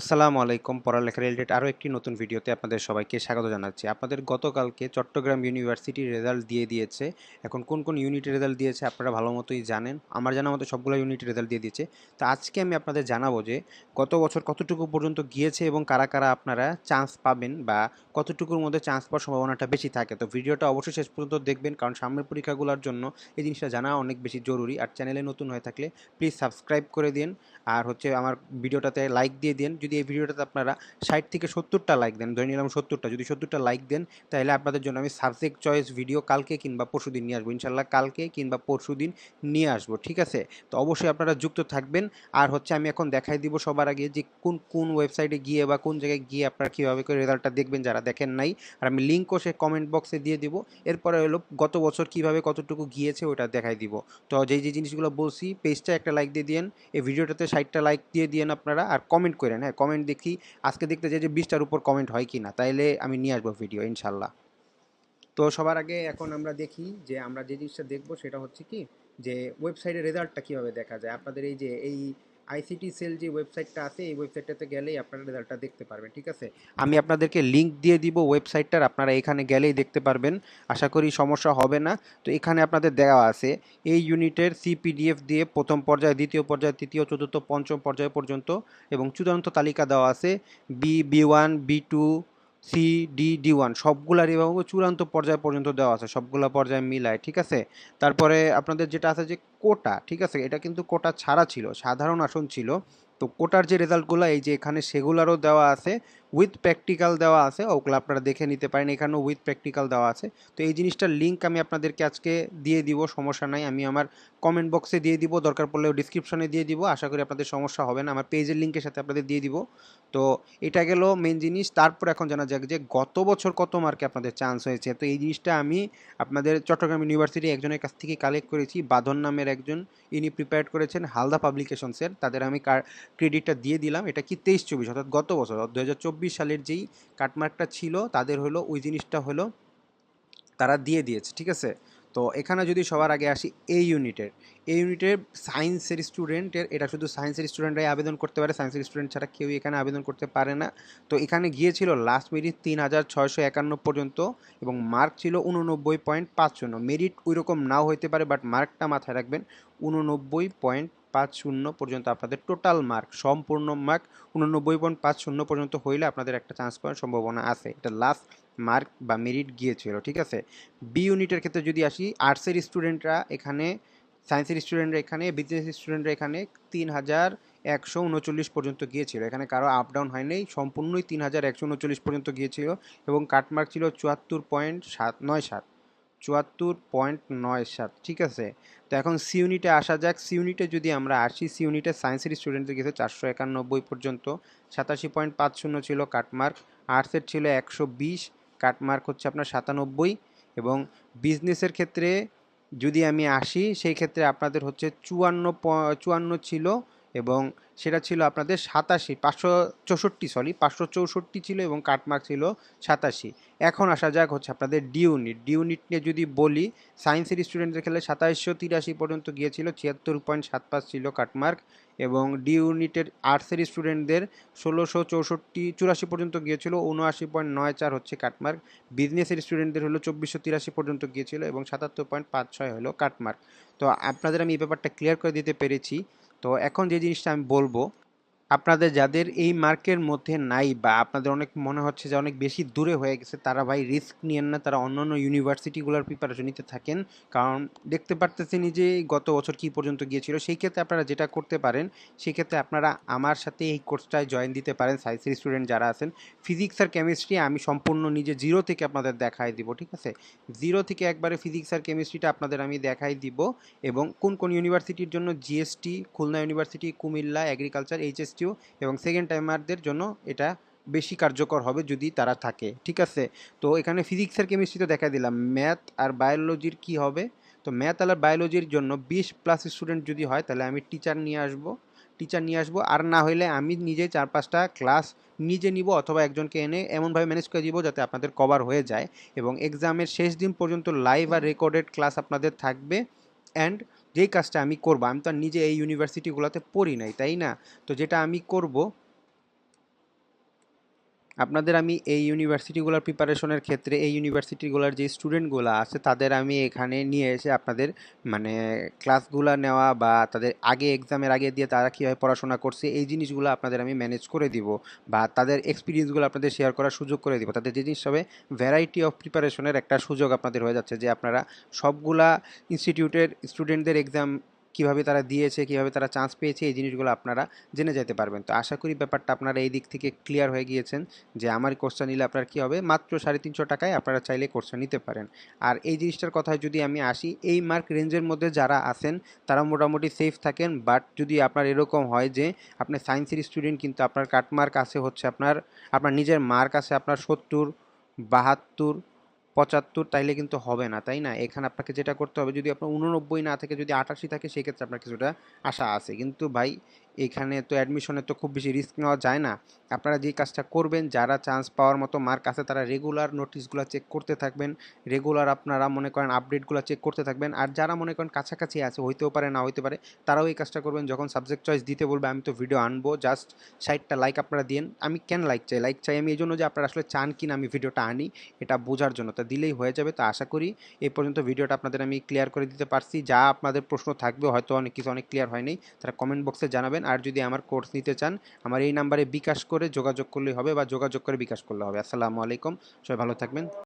আসসালামু আলাইকুম, পড়ালেখা রিলেটেড আরও একটি নতুন ভিডিওতে আপনাদের সবাইকে স্বাগত জানাচ্ছি। আপনাদের গতকালকে চট্টগ্রাম ইউনিভার্সিটির রেজাল্ট দিয়ে দিয়েছে। এখন কোন কোন ইউনিটের রেজাল্ট দিয়েছে আপনারা ভালো মতোই জানেন। আমার জানা মতো সবগুলো ইউনিটের রেজাল্ট দিয়ে দিয়েছে। তো আজকে আমি আপনাদের জানাব যে গত বছর কতটুকু পর্যন্ত গিয়েছে এবং কারা কারা আপনারা চান্স পাবেন বা কতটুকুর মধ্যে চান্স পাওয়ার সম্ভাবনাটা বেশি থাকে। তো ভিডিওটা অবশ্যই শেষ পর্যন্ত দেখবেন, কারণ সামনের পরীক্ষাগুলোর জন্য এই জিনিসটা জানা অনেক বেশি জরুরি। আর চ্যানেলে নতুন হয়ে থাকলে প্লিজ সাবস্ক্রাইব করে দিন। আর হচ্ছে আমার ভিডিওটাতে লাইক দিয়ে দিন। যদি এই ভিডিওটাতে আপনারা ষাট থেকে সত্তরটা লাইক দেন, ধরে নিলাম সত্তরটা, যদি সত্তরটা লাইক দেন, তাহলে আপনাদের জন্য আমি সাবজেক্ট চয়েস ভিডিও কালকে কিংবা পরশু দিন নিয়ে আসব। ইনশাল্লাহ কালকে কিংবা পরশু দিন নিয়ে আসব, ঠিক আছে? তো অবশ্যই আপনারা যুক্ত থাকবেন। আর হচ্ছে আমি এখন দেখাই দিব সবার আগে যে কোন কোন ওয়েবসাইটে গিয়ে বা কোন জায়গায় গিয়ে আপনারা কীভাবে করে রেজাল্টটা দেখবেন যারা দেখেন নাই। আর আমি লিঙ্কও সে কমেন্ট বক্সে দিয়ে দিব। এরপরে হলো গত বছর কীভাবে কতটুকু গিয়েছে ওটা দেখাই দিব। তো যেই যে জিনিসগুলো বলছি পেজটা একটা লাইক দিয়ে দিন এই ভিডিওটাতে ষাটটা লাইক দিয়ে দিন আপনারা। আর কমেন্ট করেন হ্যাঁ? কমেন্ট দেখি। আজকে দেখতে চাই যে বিশটার উপর কমেন্ট হয় কি না তাইলে আমি নিয়ে আসব ভিডিও ইনশাল্লাহ। তো সবার আগে এখন আমরা দেখি যে আমরা যে জিনিসটা দেখব সেটা হচ্ছে কি? যে ওয়েবসাইটের রেজাল্টটা কীভাবে দেখা যায়? আপনাদের এই যে, এই আইসিটি সেল যে ওয়েবসাইটটা আছে, এই ওয়েবসাইটটাতে গেলেই আপনারা রেজাল্টটা দেখতে পারবেন, ঠিক আছে? আমি আপনাদেরকে লিঙ্ক দিয়ে দিব ওয়েবসাইটটার আপনারা এখানে গেলেই দেখতে পারবেন। আশা করি সমস্যা হবে না। তো এখানে আপনাদের দেওয়া আছে, এই ইউনিটের সিপিডিএফ দিয়ে প্রথম পর্যায়ে, দ্বিতীয় পর্যায়ে, তৃতীয়, চতুর্থ, পঞ্চম পর্যায় পর্যন্ত এবং চূড়ান্ত তালিকা দেওয়া আছে। B B one B two C D D one সবগুলার এবং চূড়ান্ত পর্যায় পর্যন্ত দেওয়া আছে, সবগুলা পর্যায়ে মিলায়, ঠিক আছে? তারপরে আপনাদের যেটা আছে যে কোটা, ঠিক আছে? এটা কিন্তু কোটা ছাড়া ছিল, সাধারণ আসন ছিল। তো কোটার যে রেজাল্টগুলো এই যে এখানে সেগুলারও দেওয়া আছে উইথ প্র্যাকটিক্যাল দেওয়া আছে। ওগুলো আপনারা দেখে নিতে পারেন। এখানেও উইথ প্র্যাকটিক্যাল দেওয়া আছে। তো এই জিনিসটার লিঙ্ক আমি আপনাদেরকে আজকে দিয়ে দিব, সমস্যা নাই। আমি আমার কমেন্ট বক্সে দিয়ে দিব, দরকার পড়লেও ডিসক্রিপশনে দিয়ে দিব। আশা করি আপনাদের সমস্যা হবে না। আমার পেজের লিঙ্কের সাথে আপনাদের দিয়ে দিব। তো এটা গেল মেন জিনিস। তারপর এখন জানা যাক যে গত বছর কত মার্কে আপনাদের চান্স হয়েছে। তো এই জিনিসটা আমি আপনাদের চট্টগ্রাম ইউনিভার্সিটি একজনের কাছ থেকে কালেক্ট করেছি। বাঁধন নামের একজন, ইনি প্রিপেয়ার করেছেন হালদা পাবলিকেশনসের তাদের আমি ক্রেডিটটা দিয়ে দিলাম। এটা কি তেইশ চব্বিশ? অর্থাৎ গত বছর দু হাজার চব্বিশ চব্বিশ সালের যেই কাটমার্কটা ছিল, তাদের হলো ওই জিনিসটা হলো তারা দিয়ে দিয়েছে, ঠিক আছে? তো এখানে যদি সবার আগে আসি এই ইউনিটের এই ইউনিটের সায়েন্সের স্টুডেন্টের এটা শুধু সায়েন্সের স্টুডেন্টরাই আবেদন করতে পারে সায়েন্সের স্টুডেন্ট ছাড়া কেউই এখানে আবেদন করতে পারে না। তো এখানে গিয়েছিল লাস্ট মেরিট তিন হাজার ছয়শো একান্ন পর্যন্ত এবং মার্ক ছিল উননব্বই পয়েন্ট পাঁচ শূন্য। মেরিট ওই রকম নাও হইতে পারে বাট মার্কটা মাথায় রাখবেন, উননব্বই পয়েন্ট পাঁচ শূন্য পর্যন্ত আপনাদের টোটাল মার্ক সম্পূর্ণ মার্ক উননব্বই পয়েন্ট পাঁচ শূন্য পর্যন্ত হইলে আপনাদের একটা চান্স পাওয়ার সম্ভাবনা আছে। এটা লাস্ট মার্ক বা মেরিট গিয়েছিল, ঠিক আছে? বি ইউনিটের ক্ষেত্রে যদি আসি আর্টসের স্টুডেন্টরা এখানে সায়েন্সের স্টুডেন্টরা এখানে বিজনেস স্টুডেন্টরা এখানে তিন হাজার একশো উনচল্লিশ পর্যন্ত গিয়েছিল। এখানে কারও আপ ডাউন হয়নি, সম্পূর্ণই তিন হাজার একশো উনচল্লিশ পর্যন্ত গিয়েছিল এবং কাটমার্ক ছিল চুয়াত্তর পয়েন্ট সাত, নয় সাত, চুয়াত্তর পয়েন্ট নয় সাত, ঠিক আছে? তো এখন সি ইউনিটে আসা যাক। সি ইউনিটে যদি আমরা আসি সি ইউনিটে সায়েন্সের স্টুডেন্টদের গেছে চারশো একানব্বই পর্যন্ত, সাতাশি পয়েন্ট পাঁচ শূন্য ছিল কাটমার্ক আর্টসের ছিল একশো বিশ কাটমার্ক হচ্ছে আপনার সাতানব্বই এবং বিজনেসের ক্ষেত্রে যদি আমি আসি, সেই ক্ষেত্রে আপনাদের হচ্ছে চুয়ান্ন চুয়ান্ন ছিল এবং সেটা ছিল আপনাদের সাতাশি, পাঁচশো চৌষট্টি সরি পাঁচশো চৌষট্টি ছিল এবং কাটমার্ক ছিল সাতাশি। এখন আসা যাক হচ্ছে আপনাদের ডি ইউনিট ডি ইউনিট নিয়ে যদি বলি সায়েন্সের স্টুডেন্টদের খেলে সাতাশশো তিরাশি পর্যন্ত গিয়েছিল, ছিয়াত্তর পয়েন্ট সাত পাঁচ ছিল কাটমার্ক এবং ডি ইউনিটের আর্টসের স্টুডেন্টদের ষোলোশো চৌষট্টি, চুরাশি পর্যন্ত গিয়েছিল উনআশি পয়েন্ট নয় চার হচ্ছে কাটমার্ক বিজনেসের স্টুডেন্টদের হলো চব্বিশশো তিরাশি পর্যন্ত গিয়েছিল এবং সাতাত্তর পয়েন্ট পাঁচ ছয় হলো কাটমার্ক তো আপনাদের আমি এই ব্যাপারটা ক্লিয়ার করে দিতে পেরেছি। তো এখন যে জিনিসটা আমি বলব আপনাদের যাদের এই মার্কের মধ্যে নাই বা আপনাদের অনেক মনে হচ্ছে যে অনেক বেশি দূরে হয়ে গেছে, তারা ভাই রিস্ক নিয়েন না। তারা অন্য অন্য ইউনিভার্সিটিগুলোর প্রিপারেশন নিতে থাকেন। কারণ দেখতে পারতেছেন যে গত বছর কি পর্যন্ত গিয়েছিল, সেই ক্ষেত্রে আপনারা যেটা করতে পারেন, সেই ক্ষেত্রে আপনারা আমার সাথে এই কোর্সটায় জয়েন দিতে পারেন সায়েন্সের স্টুডেন্ট যারা আছেন। ফিজিক্স আর কেমিস্ট্রি আমি সম্পূর্ণ নিজে জিরো থেকে আপনাদের দেখাই দিব, ঠিক আছে? জিরো থেকে একবারে ফিজিক্স আর কেমিস্ট্রিটা আপনাদের আমি দেখাই দিব এবং কোন কোন ইউনিভার্সিটির জন্য GST Khulna university Comilla agriculture HSTU এবং সেকেন্ড টাইমারদের জন্য এটা বেশি কার্যকর হবে যদি তারা থাকে, ঠিক আছে? তো এখানে ফিজিক্স আর কেমিস্ট্রিতে দেখা দিলাম ম্যাথ আর বায়োলজির কি হবে? তো ম্যাথ আর বায়োলজির জন্য বিশ প্লাস স্টুডেন্ট যদি হয়, তাহলে আমি টিচার নিয়ে আসব। টিচার নিয়ে আসব, আর না হলে আমি নিজে চার পাঁচটা ক্লাস নিজে নিব অথবা একজনকে এনে এমনভাবে ম্যানেজ করে দিব যাতে আপনাদের কভার হয়ে যায়। এবং এক্সামের শেষ দিন পর্যন্ত লাইভ আর রেকর্ডেড ক্লাস আপনাদের থাকবে। অ্যান্ড যেই কাজটা আমি করব, আমি তো আর নিজে এই ইউনিভার্সিটিগুলোতে পড়ি নাই, তাই না? তো যেটা আমি করব আপনাদের আমি এই ইউনিভার্সিটিগুলোর প্রিপারেশনের ক্ষেত্রে, এই ইউনিভার্সিটিগুলোর যে স্টুডেন্টগুলো আছে, তাদের আমি এখানে নিয়ে এসে আপনাদের মানে ক্লাসগুলো নেওয়া বা তাদের আগে এক্সামের আগে দিয়ে তারা কীভাবে পড়াশোনা করছে, এই জিনিসগুলো আপনাদের আমি ম্যানেজ করে দিব বা তাদের এক্সপিরিয়েন্সগুলো আপনাদের শেয়ার করার সুযোগ করে দিব। তাদের যে জিনিস হবে ভ্যারাইটি অফ প্রিপারেশনের একটা সুযোগ আপনাদের হয়ে যাচ্ছে যে আপনারা সবগুলা ইনস্টিটিউটের স্টুডেন্টদের এক্সাম কীভাবে তারা দিয়েছে, কীভাবে তারা চান্স পেয়েছে, এই জিনিসগুলো আপনারা জেনে যেতে পারবেন। তো আশা করি ব্যাপারটা আপনারা এই দিক থেকে ক্লিয়ার হয়ে গিয়েছেন যে আমার কোর্সটা নিলে আপনার কী হবে? মাত্র সাড়ে তিনশো টাকায় আপনারা চাইলে কোর্সটা নিতে পারেন। আর এই জিনিসটার কথায় যদি আমি আসি, এই মার্ক রেঞ্জের মধ্যে যারা আছেন, তারা মোটামুটি সেফ থাকেন। বাট যদি আপনার এরকম হয় যে আপনি সায়েন্সের স্টুডেন্ট কিন্তু আপনার কাটমার্ক আছে হচ্ছে আপনার আপনার নিজের মার্ক আছে আপনার সত্তর, বাহাত্তর পঁচাত্তর তাইলে কিন্তু হবে না, তাই না? এখানে আপনাকে যেটা করতে হবে, যদি আপনার উননব্বই না থাকে, যদি আটাশি থাকে, সেক্ষেত্রে আপনার কিছুটা আশা আছে। কিন্তু ভাই এখানে তো অ্যাডমিশনে তো খুব বেশি রিস্ক নেওয়া যায় না। আপনারা যেই কাজটা করবেন, যারা চান্স পাওয়ার মতো মার্ক আছে, তারা রেগুলার নোটিশগুলো চেক করতে থাকবেন। রেগুলার আপনারা মনে করেন আপডেটগুলো চেক করতে থাকবেন। আর যারা মনে করেন কাছাকাছি আছে, হইতেও পারে, না হইতে পারে, তারাও এই কাজটা করবেন। যখন সাবজেক্ট চয়েস দিতে বলবে, আমি তো ভিডিও আনব জাস্ট ষাটটা লাইক আপনারা দিন আমি কেন লাইক চাই? লাইক চাই আমি এই জন্য যে আপনারা আসলে চান কিনা আমি ভিডিওটা আনি, এটা বোঝার জন্য। তা দিলেই হয়ে যাবে। তো আশা করি এই পর্যন্ত ভিডিওটা আপনাদের আমি ক্লিয়ার করে দিতে পারছি। যা আপনাদের প্রশ্ন থাকবে, হয়তো অনেক কিছু অনেক ক্লিয়ার হয়নি তারা কমেন্ট বক্সে জানাবেন। আর যদি আমার কোর্স নিতে চান, আমার এই নাম্বারে বিকাশ করে যোগাযোগ করলেই হবে বা যোগাযোগ করে বিকাশ করলে হবে। আসসালামু আলাইকুম, সবাই ভালো থাকবেন।